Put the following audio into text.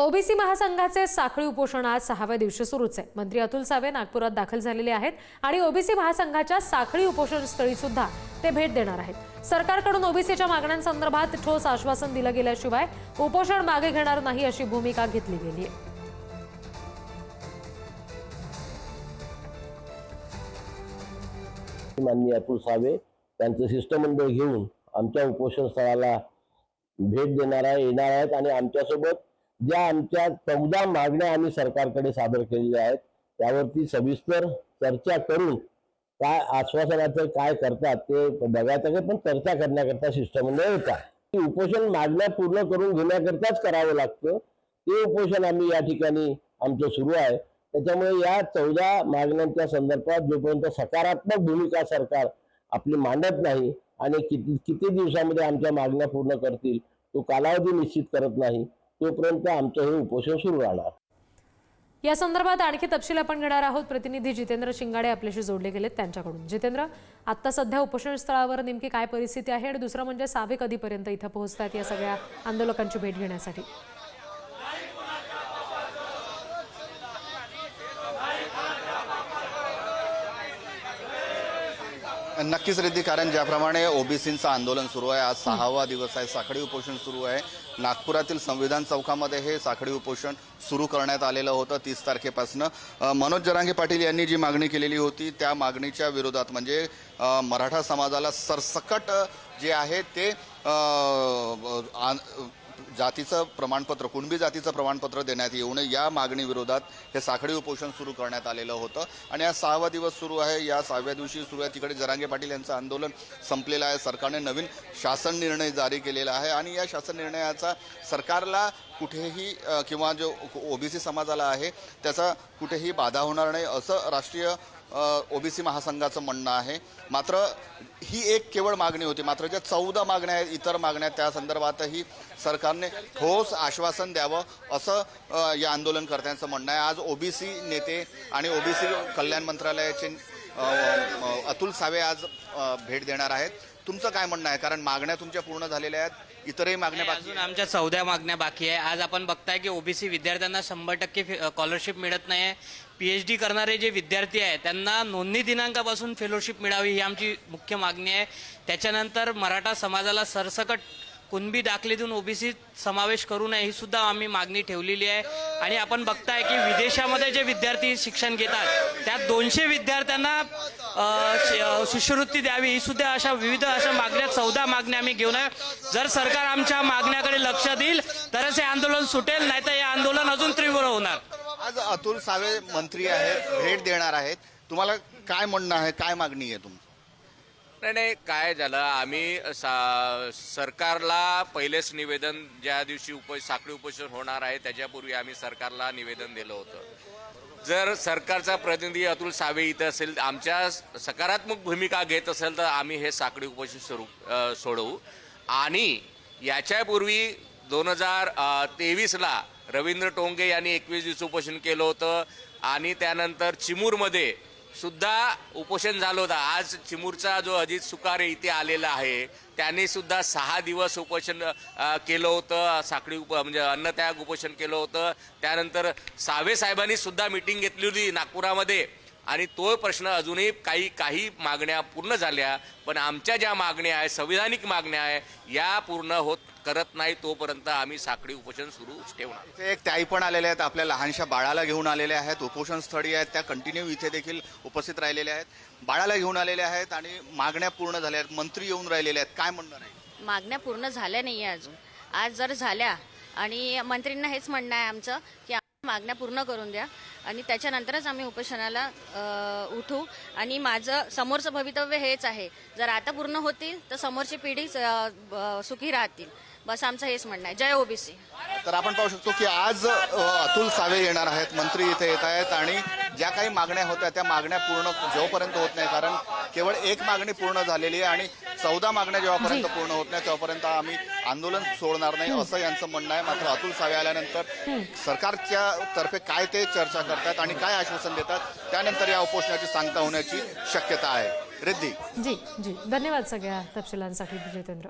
OBC महासंघाचे साखळी उपोषण आज सहाव्या दिवशी सुरूच आहे. मंत्री अतुल सावे नागपुरात दाखल झालेले आहेत आणि ओबीसी महासंघाच्या साखळी उपोषण स्थळी सुद्धा ते भेट देणार आहेत. सरकारकडून ओबीसीच्या मागण्यांसंदर्भात ठोस आश्वासन दिलं गेल्याशिवाय उपोषण मागे घेणार नाही अशी भूमिका घेतली गेली आहे. माननीय अतुल सावे त्यांचं शिष्टमंडळ घेऊन आमच्या उपोषण स्थळाला भेट देणार आहे येणार आहेत आणि आमच्यासोबत ज्या आमच्या चौदा मागण्या आम्ही सरकारकडे सादर केलेल्या आहेत त्यावरती सविस्तर चर्चा करून काय आश्वासनाचं काय करतात ते बघायचं पण चर्चा करण्याकरता शिष्टमंडळ होता उपोषण मागण्या पूर्ण करून घेण्याकरताच करावं लागतं. ते उपोषण आम्ही या ठिकाणी आमचं सुरू आहे. त्याच्यामुळे या चौदा मागण्यांच्या संदर्भात जोपर्यंत सकारात्मक भूमिका सरकार आपली मांडत नाही आणि किती किती दिवसामध्ये आमच्या मागण्या पूर्ण करतील तो कालावधी निश्चित करत नाही तोपर्यंत आमचं हे उपोषण सुरू राहणार. या संदर्भात आणखी तपशील आपण घेणार आहोत. प्रतिनिधी जितेंद्र शिंगाडे आपल्याशी जोडले गेलेत त्यांच्याकडून. जितेंद्र आता सध्या उपोषण स्थळावर नेमकी काय परिस्थिती आहे? आणि दुसरं म्हणजे सावे कधीपर्यंत इथं पोहोचतात या सगळ्या आंदोलकांची भेट घेण्यासाठी? नक्कीच रिद्धी कारण ज्याप्रमाणे ओबीसींचं आंदोलन सुरू आहे आज सहावा दिवस आहे साखळी उपोषण सुरू आहे. नागपुरातील संविधान चौकामध्ये हे साखळी उपोषण सुरू करण्यात आलेलं होतं तीस तारखेपासून. मनोज जरांगे पाटील यांनी जी मागणी केलेली होती त्या मागणीच्या विरोधात म्हणजे मराठा समाजाला सरसकट जे आहे ते जातीचं प्रमाणपत्र कुणबी जातीचं प्रमाणपत्र देण्यात येऊ नये या मागणीविरोधात हे साखळी उपोषण सुरू करण्यात आलेलं होतं. आणि आज सहावा दिवस सुरू आहे या सहाव्या दिवशी सुरू आहे. तिकडे जरांगे पाटील यांचं आंदोलन संपलेलं आहे. सरकारने नवीन शासन निर्णय जारी केलेला आहे आणि या शासन निर्णयाचा सरकारला कुठेही किंवा जो ओबीसी समाजाला आहे त्याचा कुठेही बाधा होणार नाही असं राष्ट्रीय ओबीसी महासंघाचं म्हणणं आहे. मात्र ही एक केवळ मागणी होती. मात्र ज्या चौदा मागण्या आहेत इतर मागण्या त्या संदर्भातही सरकारने ठोस आश्वासन द्यावं असं या आंदोलनकर्त्यांचं म्हणणं आहे. आज ओबीसी नेते आणि ओबीसी कल्याण मंत्रालयाचे अतुल सावे आज भेट देणार आहेत. तुमचं काय म्हणणं आहे? कारण मागण्या तुमच्या पूर्ण झालेल्या आहेत. इतरही मागण्या बाकी अजून आमच्या चौदा मागण्या बाकी आहे. आज आपण बघताय की ओबीसी विद्यार्थ्यांना शंभर टक्के स्कॉलरशिप मिळत नाही आहे पी एच डी करणारे जे विद्यार्थी आहेत त्यांना नोंदणी दिनांकापासून फेलोशिप मिळावी ही आमची मुख्य मागणी आहे. त्याच्यानंतर मराठा समाजाला सरसकट कुणबी दाखलेतून ओबीसी समावेश करू नये ही सुद्धा आम्ही मागणी ठेवलेली आहे. आणि आपण बघताय की विदेशामध्ये जे विद्यार्थी शिक्षण घेतात त्यात दोनशे विद्यार्थ्यांना शिष्यवृत्ती द्यावी ही सुद्धा अशा विविध अशा मागण्या चौदा मागण्या आम्ही घेऊन आहे. जर सरकार आमच्या मागण्याकडे लक्ष देईल तरच हे आंदोलन सुटेल नाही तर हे आंदोलन अजून तीव्र होणार. आज अतुल सावे मंत्री आहेत भेट देणार आहेत. तुम्हाला काय म्हणणं आहे काय मागणी आहे तुमची? नाही नाही काय झालं? आम्ही सा सरकारला पहिलेच निवेदन ज्या दिवशी उप साखळी उपोषण होणार आहे त्याच्यापूर्वी आम्ही सरकारला निवेदन दिलं होतं. जर सरकारचा प्रतिनिधी अतुल सावे इथं असेल आमच्या सकारात्मक भूमिका घेत असेल तर आम्ही हे साखळी उपोषण सुरू सोडवू. आणि याच्यापूर्वी दोन हजार तेवीसला रवींद्र टोंगे यांनी एकवीस दिवस उपोषण केलं होतं. आणि त्यानंतर चिमूरमध्ये सुद्धा उपोषण झालं होतं. आज चिमूरचा जो अजित सुकारे इथे आलेला आहे त्याने सुद्धा सहा दिवस उपोषण केलं होतं. साखळी उप म्हणजे अन्नत्याग उपोषण केलं होतं. त्यानंतर सावे साहेबांनी सुद्धा मिटिंग घेतली होती नागपुरामध्ये. आणि तो प्रश्न अजूनही काही काही मागण्या पूर्ण झाल्या पण आमच्या ज्या मागण्या आहेत संविधानिक मागण्या आहे या पूर्ण होत करत नाही तोपर्यंत आम्ही साखळी उपोषण सुरू ठेवणार. इथे एक ताई पण आलेल्या आहेत आपल्या लहानशा बाळाला घेऊन आलेल्या आहेत उपोषण स्थळी आहेत त्या कंटिन्यू इथे देखील उपस्थित राहिलेल्या आहेत. बाळाला घेऊन आलेल्या आहेत आणि मागण्या पूर्ण झाल्या आहेत मंत्री येऊन राहिलेले आहेत. काय म्हणणं नाही मागण्या पूर्ण झाल्या नाही आहे अजून. आज जर झाल्या आणि मंत्रींना हेच म्हणणं आहे आमचं की मागण्या पूर्ण करून द्या. आणि त्याच्यानंतरच आम्ही उपोषणाला उठू. आणि माझं समोरचं भवितव्य हेच आहे. जर आता पूर्ण होतील तर समोरची पिढी सुखी राहतील. बस आमचं हेच म्हणणं आहे. जय ओबीसी. तर आपण पाहू शकतो की आज अतुल सावे येणार आहेत. मंत्री इथे येत आहेत आणि ज्या काही मागण्या होत्या त्या मागण्या पूर्ण जोपर्यंत होत नाही कारण केवळ एक मागणी पूर्ण झालेली आहे आणि चौदा मागण्या जेव्हापर्यंत पूर्ण होत नाही तेव्हापर्यंत आम्ही आंदोलन सोडणार नाही असं यांचं म्हणणं आहे. मात्र अतुल सावे आल्यानंतर सरकारच्या तर्फे काय ते चर्चा करतात आणि काय आश्वासन देतात त्यानंतर या उपोषणाची सांगता होण्याची शक्यता आहे. रिद्धी. जी जी. धन्यवाद सगळ्या तपशिलांसाठी जितेंद्र